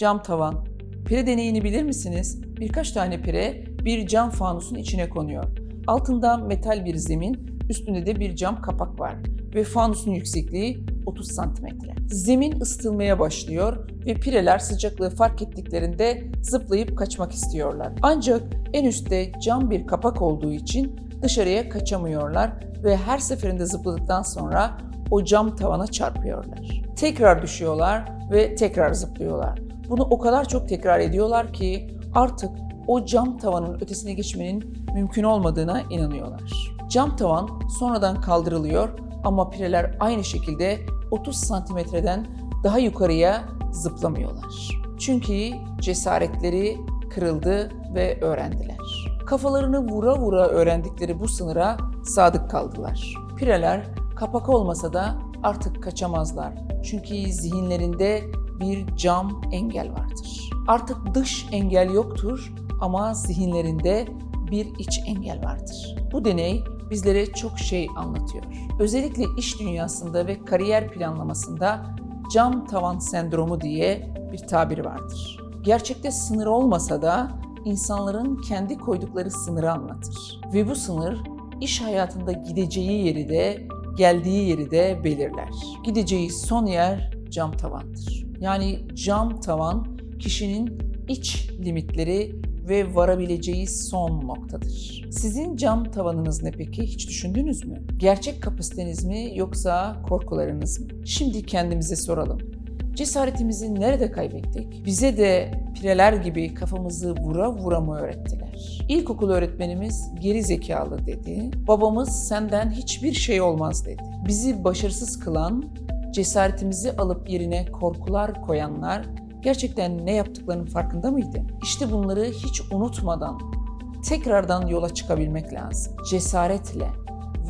Cam tavan. Pire deneyini bilir misiniz? Birkaç tane pire bir cam fanusun içine konuyor. Altında metal bir zemin, üstünde de bir cam kapak var ve fanusun yüksekliği 30 santimetre. Zemin ısıtılmaya başlıyor ve pireler sıcaklığı fark ettiklerinde zıplayıp kaçmak istiyorlar. Ancak en üstte cam bir kapak olduğu için dışarıya kaçamıyorlar ve her seferinde zıpladıktan sonra o cam tavana çarpıyorlar. Tekrar düşüyorlar ve tekrar zıplıyorlar. Bunu o kadar çok tekrar ediyorlar ki artık o cam tavanın ötesine geçmenin mümkün olmadığına inanıyorlar. Cam tavan sonradan kaldırılıyor ama pireler aynı şekilde 30 santimetreden daha yukarıya zıplamıyorlar. Çünkü cesaretleri kırıldı ve öğrendiler. Kafalarını vura vura öğrendikleri bu sınıra sadık kaldılar. Pireler kapak olmasa da artık kaçamazlar. Çünkü zihinlerinde bir cam engel vardır. Artık dış engel yoktur ama zihinlerinde bir iç engel vardır. Bu deney bizlere çok şey anlatıyor. Özellikle iş dünyasında ve kariyer planlamasında cam tavan sendromu diye bir tabir vardır. Gerçekte sınır olmasa da insanların kendi koydukları sınırı anlatır. Ve bu sınır iş hayatında gideceği yeri de geldiği yeri de belirler. Gideceği son yer cam tavandır. Yani cam tavan kişinin iç limitleri ve varabileceği son noktadır. Sizin cam tavanınız ne peki? Hiç düşündünüz mü? Gerçek kapasiteniz mi yoksa korkularınız mı? Şimdi kendimize soralım. Cesaretimizi nerede kaybettik? Bize de pireler gibi kafamızı vura vura mı öğrettiler? İlkokul öğretmenimiz geri zekalı dedi. Babamız senden hiçbir şey olmaz dedi. Bizi başarısız kılan, cesaretimizi alıp yerine korkular koyanlar gerçekten ne yaptıklarının farkında mıydı? İşte bunları hiç unutmadan tekrardan yola çıkabilmek lazım. Cesaretle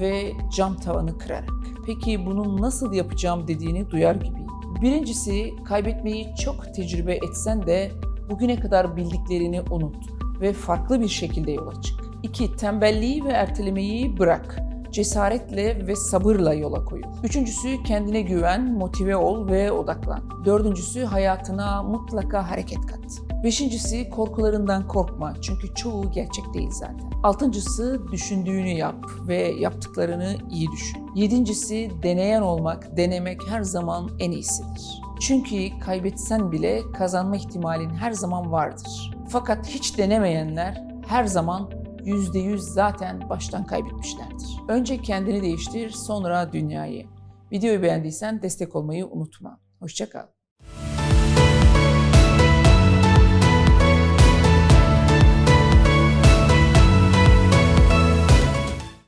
ve cam tavanı kırarak. Peki bunu nasıl yapacağım dediğini duyar gibiyim. Birincisi kaybetmeyi çok tecrübe etsen de bugüne kadar bildiklerini unut ve farklı bir şekilde yola çık. İki, tembelliği ve ertelemeyi bırak. Cesaretle ve sabırla yola koyul. Üçüncüsü kendine güven, motive ol ve odaklan. Dördüncüsü hayatına mutlaka hareket kat. Beşincisi korkularından korkma çünkü çoğu gerçek değil zaten. Altıncısı düşündüğünü yap ve yaptıklarını iyi düşün. Yedincisi deneyen olmak, denemek her zaman en iyisidir. Çünkü kaybetsen bile kazanma ihtimalin her zaman vardır. Fakat hiç denemeyenler her zaman %100 zaten baştan kaybetmişlerdir. Önce kendini değiştir, sonra dünyayı. Videoyu beğendiysen destek olmayı unutma. Hoşçakal.